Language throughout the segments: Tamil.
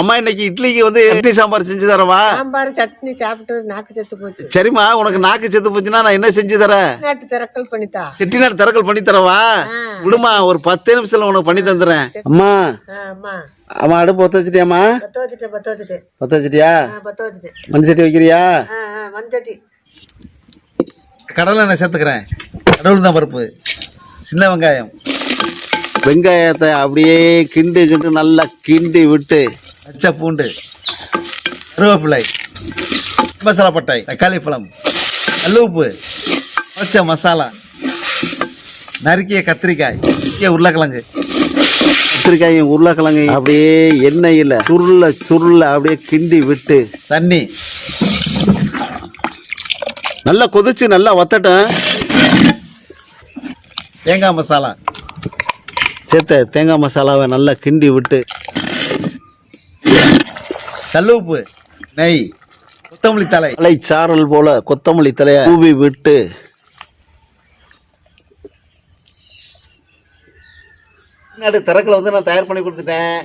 அம்மா இன்னைக்கு இட்லிக்கு வந்து இட்லி சாம்பார் செஞ்சு தரவா? சாம்பார் சட்னி சாப்பிட்டு நாக்கு செத்து போச்சு. சரிம்மா உனக்கு நாக்கு செத்து போச்சுன்னா நான் என்ன செஞ்சு தரேன் நாட்டு திறக்கல் பண்ணித்தா. செட்டிநாடு திறக்கல் பண்ணி தரவா? விடுமா ஒரு பத்து நிமிஷத்துல உனக்கு பண்ணி தந்துடுறேன் அம்மா. அம்மா. அடுப்பு பத்த வச்சிட்டியாம்மா? பத்த வச்சுட்டேன் பத்த வச்சுட்டேன். பத்த வச்சிட்டியா? பத்த வச்சுட்டேன். மண் சட்டி வைக்கிறியா? ஆ மஞ்சட்டி கடலை எண்ணெய் சேர்த்துக்கிறேன். கடவுள் தான் பருப்பு. சின்ன வெங்காயம். வெங்காயத்தை அப்படியே கிண்டு கிண்டு நல்லா கிண்டி விட்டு பச்சை பூண்டு கருவேப்பிலை மசாலா பட்டை தக்காளி பழம் கல்லுப்பு பச்சை மசாலா நறுக்கிய கத்திரிக்காய் உருளைக்கிழங்கு. கத்திரிக்காயும் உருளைக்கிழங்கையும் அப்படியே எண்ணெயில் சுருள சுருள அப்படியே கிண்டி விட்டு தண்ணி. நல்லா கொதிச்சு நல்லா வத்தட்டும். தேங்காய் மசாலா. சேர்த்த தேங்காய் மசாலாவை நல்லா கிண்டி விட்டு. கல்லுப்பு நெய் கொத்தமல்லி தலை தலை சாரல் போல கொத்தமல்லி தலையை தூவி விட்டு. நாடு திறக்கல வந்து நான் தயார் பண்ணி கொடுத்துட்டேன்.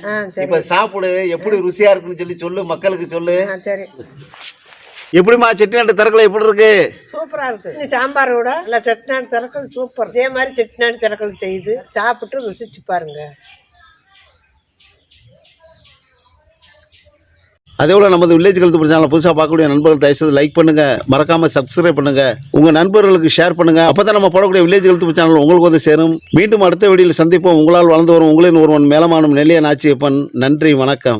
இப்ப சாப்பிடு எப்படி ருசியா இருக்குன்னு சொல்லி சொல்லு மக்களுக்கு சொல்லு. ஆ சரி. எப்படிமா செட்டிநாட்டு திறக்கல எப்படி இருக்கு? சூப்பரா இருக்கு. இந்த சாம்பாரோட நல்லா செட்டிநாடு திறக்கல் சூப்பர். இதே மாதிரி செட்டிநாடு திறக்கல் செய்து சாப்பிட்டு ருசிச்சு பாருங்க. அதே போல் நமது வில்லேஜ் கழுத்து சேனலை புதுசாக பார்க்கக்கூடிய நண்பர்கள் தயவுசெய்து லைக் பண்ணுங்கள் மறக்காமல் சப்ஸ்கிரைப் பண்ணுங்கள் உங்கள் நண்பர்களுக்கு ஷேர் பண்ணுங்கள் அப்போ தான் நம்ம போடக்கூடிய வில்லேஜ் கழுத்து சேனல் உங்களுக்கு வந்து சேரும். மீண்டும் அடுத்த வீடியோவில் சந்திப்போம். உங்களால் வளர்ந்து வரும் உங்களின் ஒருவன் மேலமானும் நெல்லிய நாச்சியப்பன் நன்றி வணக்கம்.